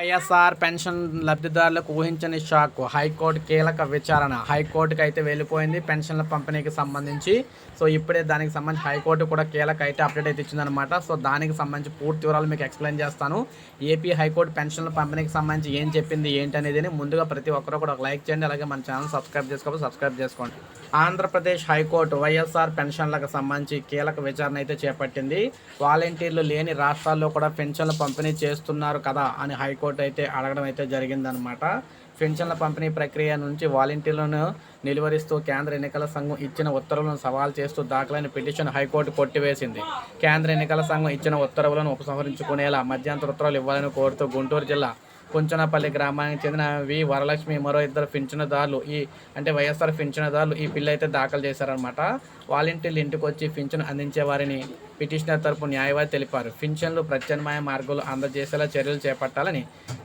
YSR pension లబ్ధిదారులకు ఊహించని shock. High court కీలక విచారణ. హైకోర్టుకి అయితే వెళ్ళిపోయింది పెన్షన్ల పంపిణీకి సంబంధించి. సో ఇప్పుడే దానికి సంబంధించి హైకోర్టు కూడా కీలక అయితే అప్డేట్ అయితే ఇచ్చిందనమాట సో దానికి సంబంధించి పూర్తి వివరాలు మీకు ఎక్స్ప్లెయిన్ చేస్తాను. ఏపీ హైకోర్టు పెన్షన్ల పంపిణీకి సంబంధించి ఏం చెప్పింది ఏంటి అనేది ముందుగా ప్రతి ఒక్కరు కూడా ఒక లైక్ చేయండి. అలాగే మన ఛానల్ సబ్స్క్రైబ్ చేసుకోవాలి సబ్స్క్రైబ్ చేసుకోండి. ఆంధ్రప్రదేశ్ హైకోర్టు వైఎస్ఆర్ పెన్షన్లకు సంబంధించి కీలక విచారణ అయితే చేపట్టింది. వాలంటీర్లు లేని రాష్ట్రాల్లో కూడా పెన్షన్ల పంపిణీ చేస్తున్నారు కదా అని హైకోర్టు అయితే అడగడం అయితే జరిగిందనమాట పెన్షన్ల పంపిణీ ప్రక్రియ నుంచి వాలంటీర్లను నిలువరిస్తూ కేంద్ర ఎన్నికల సంఘం ఇచ్చిన ఉత్తర్వులను సవాల్ చేస్తూ దాఖలైన పిటిషన్ హైకోర్టు కొట్టివేసింది. కేంద్ర ఎన్నికల సంఘం ఇచ్చిన ఉత్తర్వులను ఉపసంహరించుకునేలా మధ్యంతర ఉత్తర్వులు ఇవ్వాలని కోరుతూ గుంటూరు జిల్లా కుంచనపల్లి గ్రామానికి చెందిన వి. వరలక్ష్మి మరో ఇద్దరు పింఛనుదారులు ఈ అంటే వైఎస్ఆర్ పింఛనుదారులు ఈ బిల్లు అయితే దాఖలు చేశారనమాట వాలంటీర్లు ఇంటికి వచ్చి పింఛను అందించే వారిని పిటిషనర్ తరపు న్యాయవాది తెలిపారు. పింఛన్లు ప్రత్యామ్నాయ మార్గాలు అందజేసేలా చర్యలు చేపట్టాలని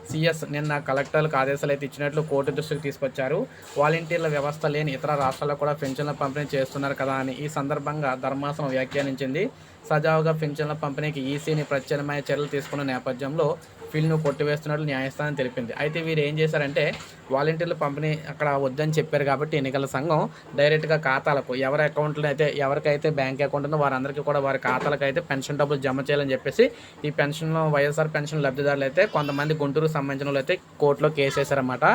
సీఎస్ నిన్న కలెక్టర్లకు ఆదేశాలు అయితే ఇచ్చినట్లు కోర్టు దృష్టికి తీసుకొచ్చారు. వాలంటీర్ల వ్యవస్థ లేని ఇతర రాష్ట్రాల్లో కూడా పింఛన్ల పంపిణీ చేస్తున్నారు కదా అని ఈ సందర్భంగా ధర్మాసనం వ్యాఖ్యానించింది. సజావుగా పింఛన్ల పంపిణీకి ఈసీని ప్రత్యామ్నాయ చర్యలు తీసుకున్న నేపథ్యంలో ఫిల్ను కొట్టివేస్తున్నట్లు న్యాయస్థానం తెలిపింది. అయితే వీరు ఏం చేశారంటే వాలంటీర్ల పంపిణీ అక్కడ వద్దని చెప్పారు కాబట్టి ఎన్నికల సంఘం డైరెక్ట్గా ఖాతాలకు ఎవరి అకౌంట్లో అయితే ఎవరికైతే బ్యాంక్ అకౌంట్ ఉందో వారందరికీ కూడా వారి ఖాతా అయితే పెన్షన్ డబ్బులు జమ చేయాలని చెప్పేసి ఈ పెన్షన్ వైఎస్ఆర్ పెన్షన్ లబ్ధిదారులు అయితే కొంతమంది గుంటూరు సంబంధించిన వాళ్ళు అయితే కోర్టులో కేసు వేశారన్నమాట.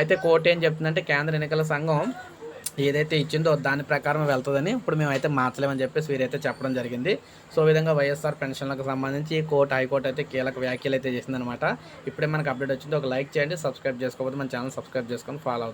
అయితే కోర్టు ఏం చెప్తుందంటే కేంద్ర ఎన్నికల సంఘం ఏదైతే ఇచ్చిందో దాని ప్రకారం వెళ్తుందని ఇప్పుడు మేమైతే మార్చలేమని చెప్పేసి వీరైతే చెప్పడం జరిగింది. సో ఈ విధంగా వైఎస్ఆర్ పెన్షన్లకు సంబంధించి కోర్టు హైకోర్టు అయితే కీలక వ్యాఖ్యలు అయితే చేసిందనమాట ఇప్పుడే మనకు అప్డేట్ వచ్చింది ఒక లైక్ చేయండి సబ్స్క్రైబ్ చేసుకోకపోతే మన ఛానల్ సబ్స్క్రైబ్ చేసుకొని ఫాలో అవుతుంది